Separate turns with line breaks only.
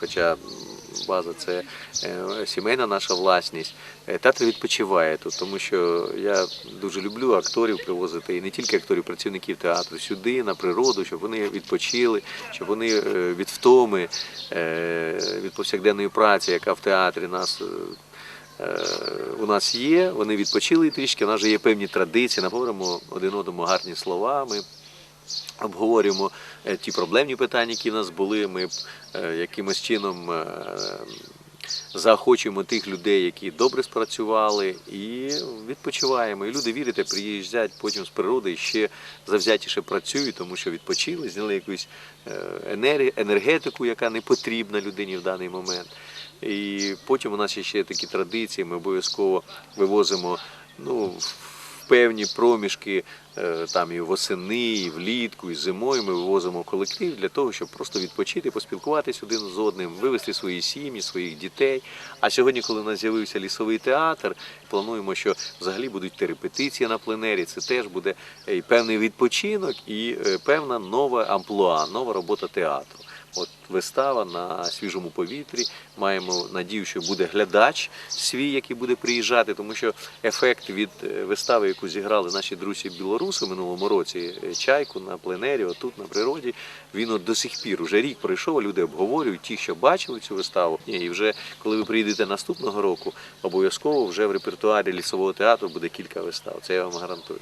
Хоча база це е, сімейна наша власність. Е, Театр відпочиває тут, тому що я дуже люблю акторів привозити і не тільки акторів, працівників театру сюди, на природу, щоб вони відпочили, щоб вони е, від втоми, від повсякденної праці, яка в театрі нас. У нас є, вони відпочили трішки, у нас вже є певні традиції, наговоримо один одному гарні слова. Ми обговорюємо е, ті проблемні питання, які в нас були. Ми е, якимось чином е, заохочуємо тих людей, які добре спрацювали, і відпочиваємо. І люди вірите, приїжджають потім з природи і ще завзятіше працюють, тому що відпочили, зняли якусь енергетику, яка не потрібна людині в даний момент. І потім у нас ще такі традиції. Ми обов'язково вивозимо ну, в певні проміжки е, там і восени, і влітку, і зимою ми вивозимо колектив для того, щоб просто відпочити, поспілкуватись один з одним, вивезти свої сім'ї, своїх дітей. А сьогодні, коли у нас з'явився лісовий театр, плануємо, що взагалі будуть репетиції на пленері. Це теж буде і певний відпочинок, і е, певна нова амплуа, нова робота театру. От вистава на свіжому повітрі. Маємо надію, що буде глядач свій, який буде приїжджати, тому що ефект від е, вистави, яку зіграли наші друзі білоруси в минулому році, е, чайку на пленері, отут на природі, він от до сих пір уже рік пройшов. Люди обговорюють ті, що бачили цю виставу. І вже коли ви приїдете наступного року, обов'язково вже в репертуарі лісового театру буде кілька вистав. Це я вам гарантую.